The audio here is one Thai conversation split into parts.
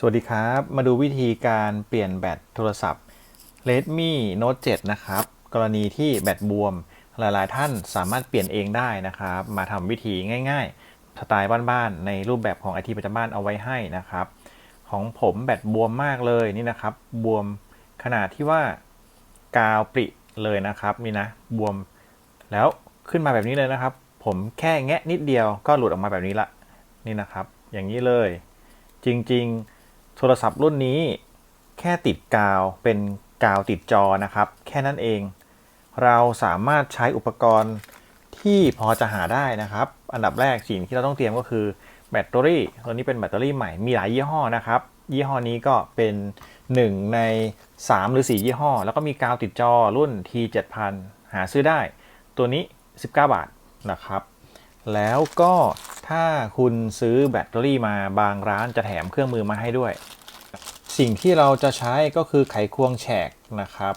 สวัสดีครับ มาดูวิธีการเปลี่ยนแบตโทรศัพท์ Redmi Note 7 นะครับ กรณีที่แบตบวม หลายๆ ท่านสามารถเปลี่ยนเองได้นะครับ มาทำวิธีง่าย ๆ สไตล์บ้านๆ ในรูปแบบของไอทีประจำบ้านเอาไว้ให้นะครับ ของผมแบตบวมมากเลยนี่นะครับ บวมขนาดที่ว่ากาวปริเลยนะครับนี่นะ บวม แล้วขึ้นมาแบบนี้เลยนะครับ ผมแค่แงะนิดเดียวก็หลุดออกมาแบบนี้ละ นี่นะครับ อย่างนี้เลย จริง ๆ โทรศัพท์รุ่นนี้แค่ติดกาวเป็นกาวติดจอนะครับ แค่นั้นเอง เราสามารถใช้อุปกรณ์ที่พอจะหาได้นะครับ อันดับแรกสิ่งที่เราต้องเตรียมก็คือแบตเตอรี่ ตัวนี้เป็นแบตเตอรี่ใหม่ มีหลายยี่ห้อนะครับ ยี่ห้อนี้ก็เป็น 1 ใน 3 หรือ 4 ยี่ห้อ แล้วก็มีกาวติดจอรุ่น T7000 หาซื้อได้ ตัวนี้ 19 บาทนะครับ แล้วก็ ถ้าคุณซื้อแบตเตอรี่มาบางร้านจะแถมเครื่องมือมาให้ด้วย สิ่งที่เราจะใช้ก็คือไขควงแฉกนะครับ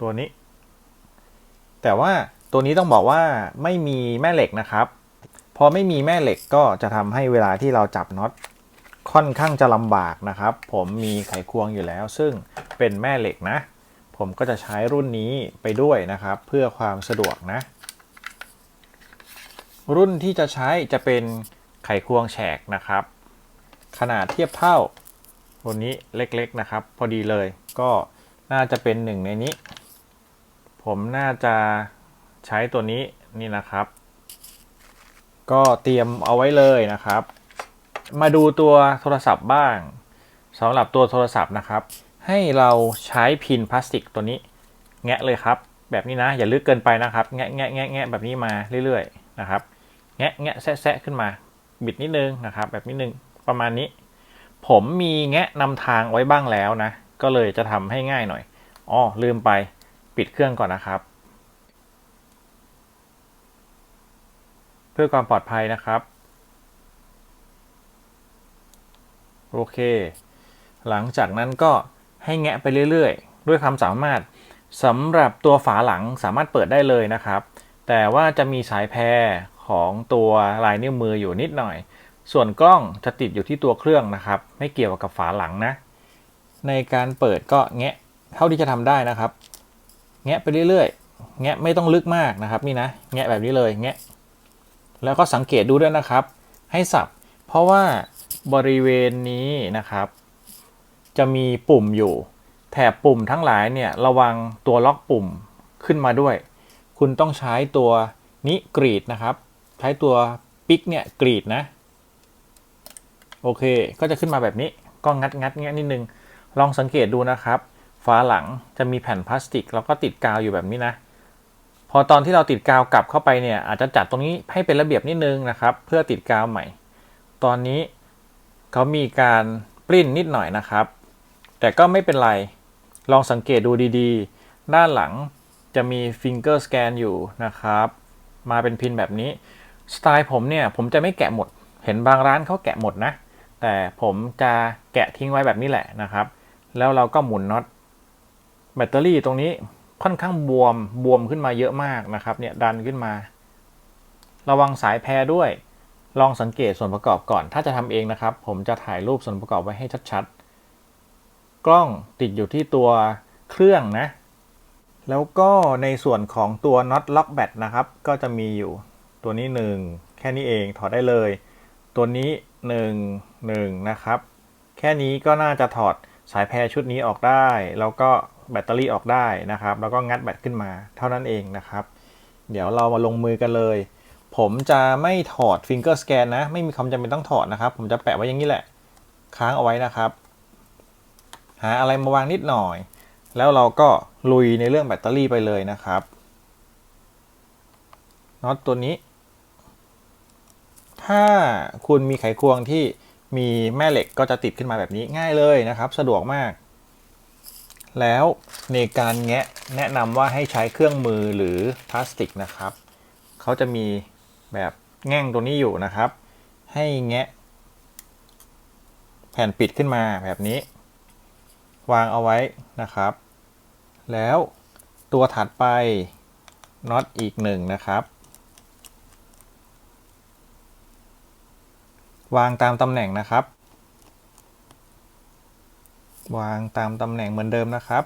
ตัวนี้ แต่ว่าตัวนี้ต้องบอกว่าไม่มีแม่เหล็กนะครับ พอไม่มีแม่เหล็กก็จะทำให้เวลาที่เราจับน็อตค่อนข้างจะลำบากนะครับ ผมมีไขควงอยู่แล้ว ซึ่งเป็นแม่เหล็กนะ ผมก็จะใช้รุ่นนี้ไปด้วยนะครับ เพื่อความสะดวกนะ รุ่นที่จะใช้จะเป็นไขควงแฉกนะครับ ขนาดเทียบเท่าตัวนี้เล็กๆนะครับ พอดีเลยก็น่าจะเป็นหนึ่งในนี้ ผมน่าจะใช้ตัวนี้นี่นะครับ ก็เตรียมเอาไว้เลยนะครับ มาดูตัวโทรศัพท์บ้างสำหรับตัวโทรศัพท์นะครับ ให้เราใช้พินพลาสติกตัวนี้ แงะเลยครับ แบบนี้นะ อย่าลึกเกินไปนะครับ แงะแงะแงะแงะแบบนี้มาเรื่อยๆนะครับ แงะแงะแซะแซะขึ้นมา บิดนิดนึงนะครับ แบบนิดนึงประมาณนี้ ผมมีแงะนำทางไว้บ้างแล้วนะ ก็เลยจะทำให้ง่ายหน่อยอ๋อลืมไปปิดเครื่องก่อนนะครับ เพื่อความปลอดภัยนะครับโอเค หลังจากนั้นก็ให้แงะไปเรื่อยๆ ด้วยความสามารถสำหรับตัวฝาหลังสามารถเปิดได้เลยนะครับ แต่ว่าจะมีสายแพร ของตัวลายนิ้วมืออยู่นิดหน่อย ส่วนกล้องจะติดอยู่ที่ตัวเครื่องนะครับ ไม่เกี่ยวกับฝาหลังนะ ในการเปิดก็แงะเท่าที่จะทำได้นะครับ แงะไปเรื่อยๆ แงะไม่ต้องลึกมากนะครับ นี่นะ แงะแบบนี้เลย แงะ แล้วก็สังเกตดูด้วยนะครับ ให้สับ เพราะว่าบริเวณนี้นะครับ จะมีปุ่มอยู่ แถบปุ่มทั้งหลายเนี่ยระวังตัวล็อกปุ่มขึ้นมาด้วย คุณต้องใช้ตัวนี้กรีดนะครับ ใช้ตัวปิกเนี่ยกรีดนะ โอเค ก็จะขึ้นมาแบบนี้ ก็งัดงัดแงะนิดนึง ลองสังเกตดูนะครับฝาหลังจะมีแผ่นพลาสติก แล้วก็ติดกาวอยู่แบบนี้นะ พอตอนที่เราติดกาวกลับเข้าไปเนี่ย อาจจะจัดตรงนี้ให้เป็นระเบียบนิดนึงนะครับ เพื่อติดกาวใหม่ ตอนนี้เขามีการปริ้นนิดหน่อยนะครับ แต่ก็ไม่เป็นไร ลองสังเกตดูดีๆ ด้านหลังจะมีฟิงเกอร์สแกนอยู่นะครับ มาเป็นพินแบบนี้ สไตล์ผมเนี่ยผมจะไม่แกะหมด เห็นบางร้านเขาแกะหมดนะ แต่ผมจะแกะทิ้งไว้แบบนี้แหละนะครับ แล้วเราก็หมุนน็อตแบตเตอรี่ตรงนี้ค่อนข้างบวมบวมขึ้นมาเยอะมากนะครับเนี่ยดันขึ้นมา ระวังสายแพรด้วย ลองสังเกตส่วนประกอบก่อน ถ้าจะทำเองนะครับ ผมจะถ่ายรูปส่วนประกอบไว้ให้ชัดๆ กล้องติดอยู่ที่ตัวเครื่องนะ แล้วก็ในส่วนของตัวน็อตล็อกแบตนะครับ ก็จะมีอยู่ ตัวนี้ 1 แค่นี้เองถอดได้เลย ตัวนี้ 1 1 นะครับ แค่นี้ก็น่าจะถอดสายแพรชุดนี้ออกได้ แล้วก็แบตเตอรี่ออกได้นะครับ แล้วก็งัดแบตขึ้นมาเท่านั้นเองนะครับ เดี๋ยวเรามาลงมือกันเลย ผมจะไม่ถอดฟิงเกอร์สแกนนะ ไม่มีความจำเป็นต้องถอดนะครับ ผมจะแปะไว้อย่างนี้แหละ ค้างเอาไว้นะครับ หาอะไรมาวางนิดหน่อย แล้วเราก็ลุยในเรื่องแบตเตอรี่ไปเลยนะครับน็อตตัวนี้ ถ้าคุณมีไขควงที่มีแม่เหล็กก็จะติดขึ้นมาแบบนี้ง่ายเลยนะครับ สะดวกมาก แล้วในการแงะแนะนำว่าให้ใช้เครื่องมือหรือพลาสติกนะครับเขาจะมีแบบแง่งตัวนี้อยู่นะครับ ให้แงะ แผ่นปิดขึ้นมาแบบนี้ วางเอาไว้นะครับ แล้วตัวถัดไปน็อตอีกหนึ่งนะครับ วางตามตำแหน่งนะครับ วางตามตำแหน่งเหมือนเดิมนะครับ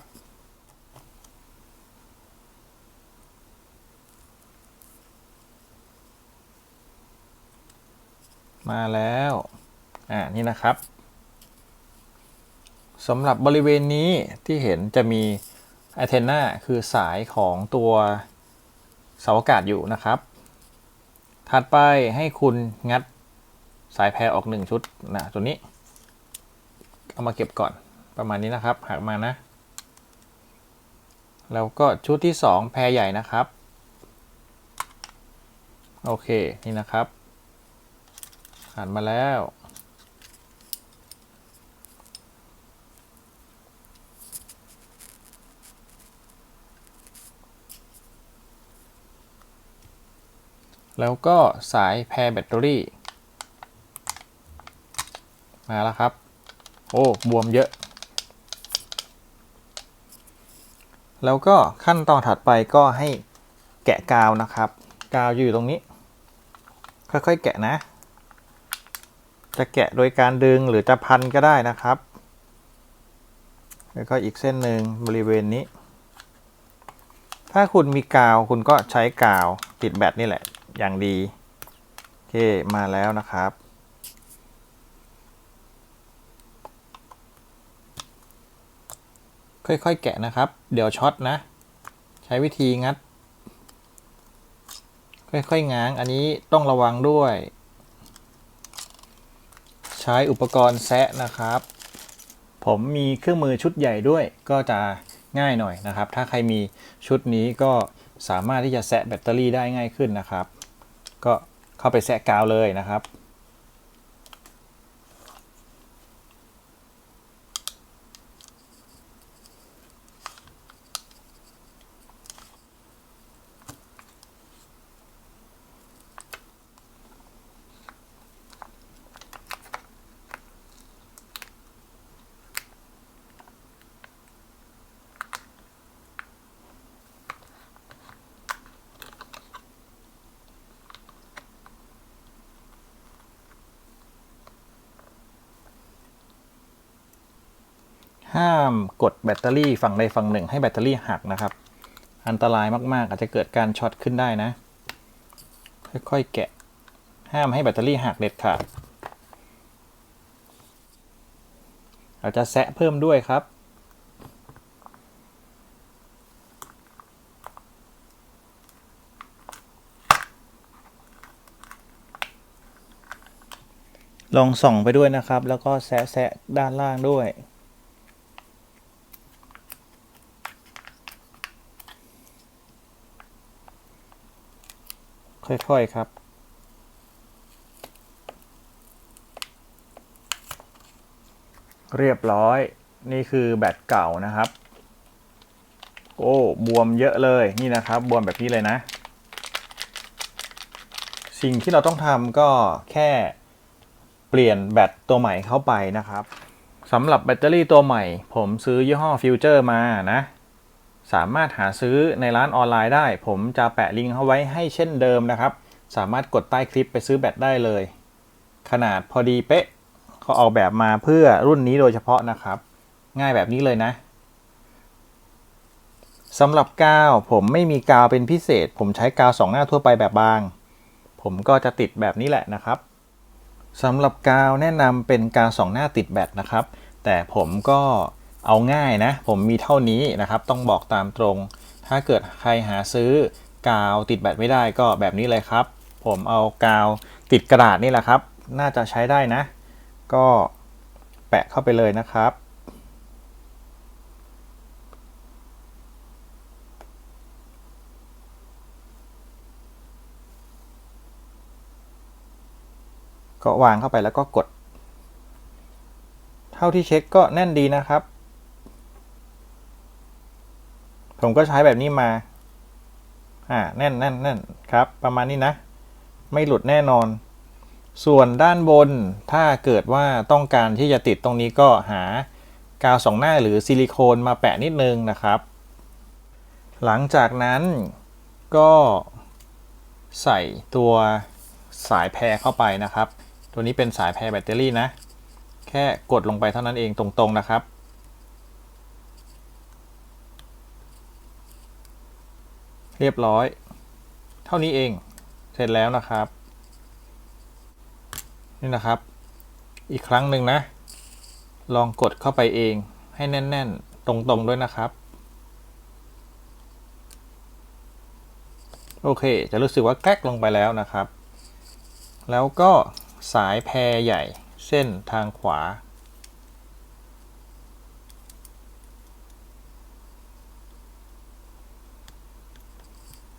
มาแล้ว อ่า นี่นะครับสำหรับบริเวณนี้ที่เห็นจะมี a อเทนาคือสายของตัวเสาอากาศอยู่นะครับ ถัดไปให้คุณงัด สายแพรออกหนึ่งชุดนะตัวนี้ เอามาเก็บก่อนประมาณนี้นะครับหักมานะ แล้วก็ชุดที่สองแพรใหญ่นะครับ โอเคนี่นะครับหันมาแล้วแล้วก็สายแพรแบตเตอรี่ มาแล้วครับ โอ้บวมเยอะ แล้วก็ขั้นตอนถัดไปก็ให้แกะกาวนะครับ กาวอยู่ตรงนี้ ค่อยๆแกะนะ จะแกะโดยการดึงหรือจะพันก็ได้นะครับ แล้วก็อีกเส้นหนึ่งบริเวณนี้ ถ้าคุณมีกาวคุณก็ใช้กาวติดแบตนี่แหละ อย่างดี โอเคมาแล้วนะครับ ค่อยๆ แกะนะครับ เดี๋ยวช็อตนะ ใช้วิธีงัด ค่อยๆ ง้าง อันนี้ต้องระวังด้วย ใช้อุปกรณ์แซะนะครับ ผมมีเครื่องมือชุดใหญ่ด้วย ก็จะง่ายหน่อยนะครับ ถ้าใครมีชุดนี้ก็สามารถที่จะแซะแบตเตอรี่ได้ง่ายขึ้นนะครับ ก็เข้าไปแซะกาวเลยนะครับ ห้ามกดแบตเตอรี่ฝั่งใดฝั่งหนึ่ง ให้แบตเตอรี่หักนะครับ อันตรายมากๆ อาจจะเกิดการช็อตขึ้นได้นะ ค่อยๆแกะ ห้ามให้แบตเตอรี่หักเด็ดขาดเราจะแซะเพิ่มด้วยครับลองส่องไปด้วยนะครับ แล้วก็แซะแซะด้านล่างด้วย ค่อยๆครับ เรียบร้อยนี่คือแบตเก่านะครับ โอ้บวมเยอะเลยนี่นะครับ บวมแบบนี้เลยนะ สิ่งที่เราต้องทำก็แค่เปลี่ยนแบตตัวใหม่เข้าไปนะครับสำหรับแบตเตอรี่ตัวใหม่ ผมซื้อยี่ห้อฟิวเจอร์มานะ สามารถหาซื้อในร้านออนไลน์ได้ ผมจะแปะลิงก์เอาไว้ให้เช่นเดิมนะครับ สามารถกดใต้คลิปไปซื้อแบตได้เลย ขนาดพอดีเป๊ะเขาออกแบบมาเพื่อรุ่นนี้โดยเฉพาะนะครับ ง่ายแบบนี้เลยนะสำหรับกาวผมไม่มีกาวเป็นพิเศษ ผมใช้กาวสองหน้าทั่วไปแบบบาง ผมก็จะติดแบบนี้แหละนะครับสำหรับกาวแนะนำเป็นกาวสองหน้าติดแบตนะครับ แต่ผมก็ เอาง่ายนะ ผมมีเท่านี้นะครับ ต้องบอกตามตรง ถ้าเกิดใครหาซื้อกาวติดแบตไม่ได้ก็แบบนี้เลยครับ ผมเอากาวติดกระดาษนี่แหละครับ น่าจะใช้ได้นะ ก็แปะเข้าไปเลยนะครับก็วางเข้าไปแล้วก็กด เท่าที่เช็คก็แน่นดีนะครับ ผมก็ใช้แบบนี้มา อ่า แน่นแน่นแน่นครับ ประมาณนี้นะ ไม่หลุดแน่นอน ส่วนด้านบน ถ้าเกิดว่าต้องการที่จะติดตรงนี้ก็หากาวสองหน้าหรือซิลิโคนมาแปะนิดนึงนะครับ หลังจากนั้นก็ใส่ตัวสายแพรเข้าไปนะครับ ตัวนี้เป็นสายแพรแบตเตอรี่นะ แค่กดลงไปเท่านั้นเองตรงๆนะครับ เรียบร้อย เท่านี้เอง เสร็จแล้วนะครับ นี่นะครับ อีกครั้งหนึ่งนะ ลองกดเข้าไปเองให้แน่น ๆ ตรงๆด้วยนะครับ โอเค จะรู้สึกว่าแกลกลงไปแล้วนะครับ แล้วก็สายแพรใหญ่เส้นทางขวา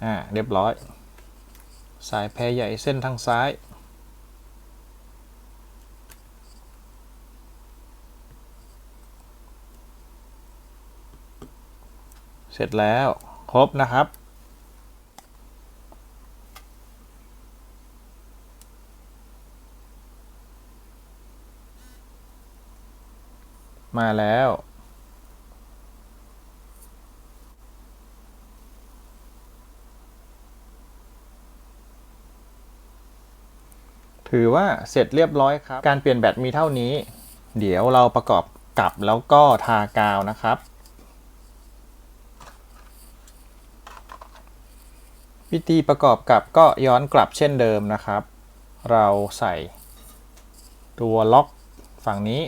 อ่าเรียบร้อย สายแพรใหญ่เส้นทางซ้าย เสร็จแล้ว ครบนะครับมาแล้ว ถือว่าเสร็จเรียบร้อยครับ การเปลี่ยนแบตมีเท่านี้ เดี๋ยวเราประกอบกับแล้วก็ทากาวนะครับ วิธีประกอบกับก็ย้อนกลับเช่นเดิมนะครับ เราใส่ตัวล็อกฝั่งนี้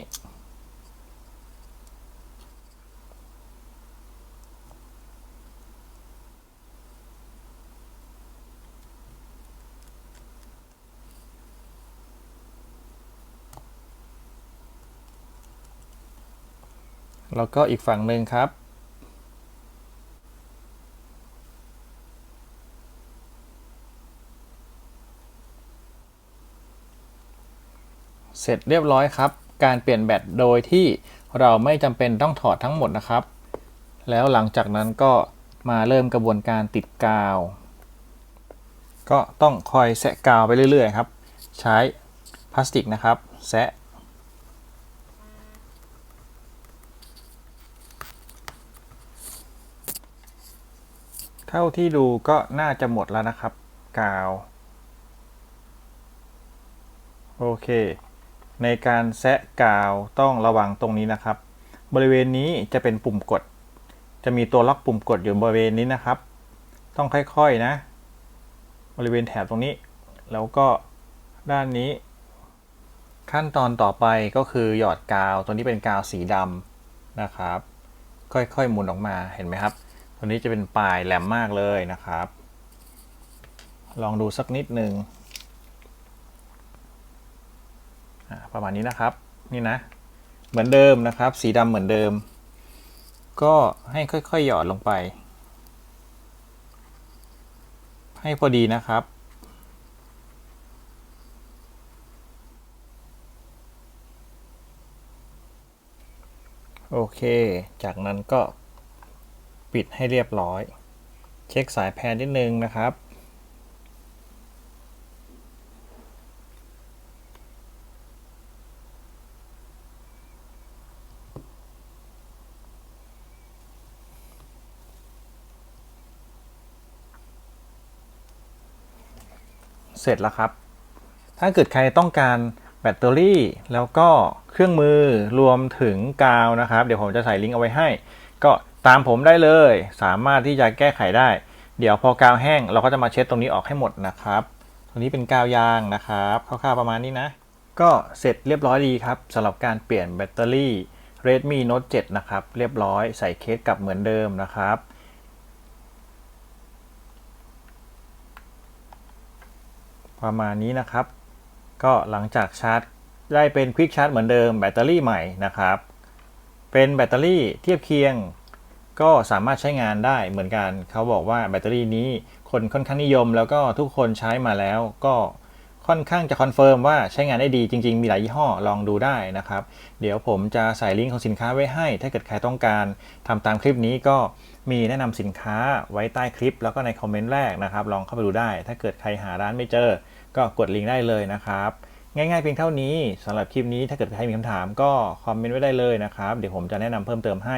แล้วก็อีกฝั่งหนึ่งครับ เสร็จเรียบร้อยครับ การเปลี่ยนแบตโดยที่เราไม่จำเป็นต้องถอดทั้งหมดนะครับ แล้วหลังจากนั้นก็มาเริ่มกระบวนการติดกาว ก็ต้องคอยแสะกาวไปเรื่อยๆครับ ใช้พลาสติกนะครับแสะ เท่าที่ดูก็น่าจะหมดแล้วนะครับ กาว โอเค ในการแซะกาวต้องระวังตรงนี้นะครับ บริเวณนี้จะเป็นปุ่มกด จะมีตัวล็อกปุ่มกดอยู่บริเวณนี้นะครับ ต้องค่อยๆนะ บริเวณแถบตรงนี้ แล้วก็ด้านนี้ ขั้นตอนต่อไปก็คือหยอดกาว ตัวนี้เป็นกาวสีดำนะครับ ค่อยๆหมุนออกมาเห็นไหมครับ ตัวนี้จะเป็นปลายแหลมมากเลยนะครับ ลองดูสักนิดหนึ่งประมาณนี้นะครับ นี่นะ เหมือนเดิมนะครับ สีดำเหมือนเดิม ก็ให้ค่อยๆหยอดลงไป ให้พอดีนะครับโอเค จากนั้นก็ ปิดให้เรียบร้อย เช็คสายแพนนิดนึงนะครับ เสร็จแล้วครับ ถ้าเกิดใครต้องการแบตเตอรี่แล้วก็เครื่องมือรวมถึงกาวนะครับ เดี๋ยวผมจะใส่ลิงก์เอาไว้ให้ ก็ ตามผมได้เลย สามารถที่จะแก้ไขได้ เดี๋ยวพอกาวแห้งเราก็จะมาเช็ดตรงนี้ออกให้หมดนะครับ ตรงนี้เป็นกาวยางนะครับคร่าวๆประมาณนี้นะ ก็เสร็จเรียบร้อยดีครับสำหรับการเปลี่ยนแบตเตอรี่ Redmi Note 7 นะครับ เรียบร้อยใส่เคสกลับเหมือนเดิมนะครับประมาณนี้นะครับ ก็หลังจากชาร์จได้เป็นควิกชาร์จเหมือนเดิมแบตเตอรี่ใหม่นะครับ เป็นแบตเตอรี่เทียบเคียง ก็สามารถใช้งานได้เหมือนกันเขาบอกว่าแบตเตอรี่นี้คนค่อนข้างนิยม แล้วก็ทุกคนใช้มาแล้วก็ค่อนข้างจะคอนเฟิร์มว่าใช้งานได้ดีจริง ๆ มีหลายยี่ห้อลองดูได้นะครับ เดี๋ยวผมจะใส่ลิงก์ของสินค้าไว้ให้ ถ้าเกิดใครต้องการทำตามคลิปนี้ก็มีแนะนำสินค้าไว้ใต้คลิป แล้วก็ในคอมเมนต์แรกนะครับ ลองเข้าไปดูได้ ถ้าเกิดใครหาร้านไม่เจอ ก็กดลิงก์ได้เลยนะครับ ง่ายๆเพียงเท่านี้สำหรับคลิปนี้ถ้าเกิดใครมีคำถามก็คอมเมนต์ไว้ได้เลยนะครับ เดี๋ยวผมจะแนะนำเพิ่มเติมให้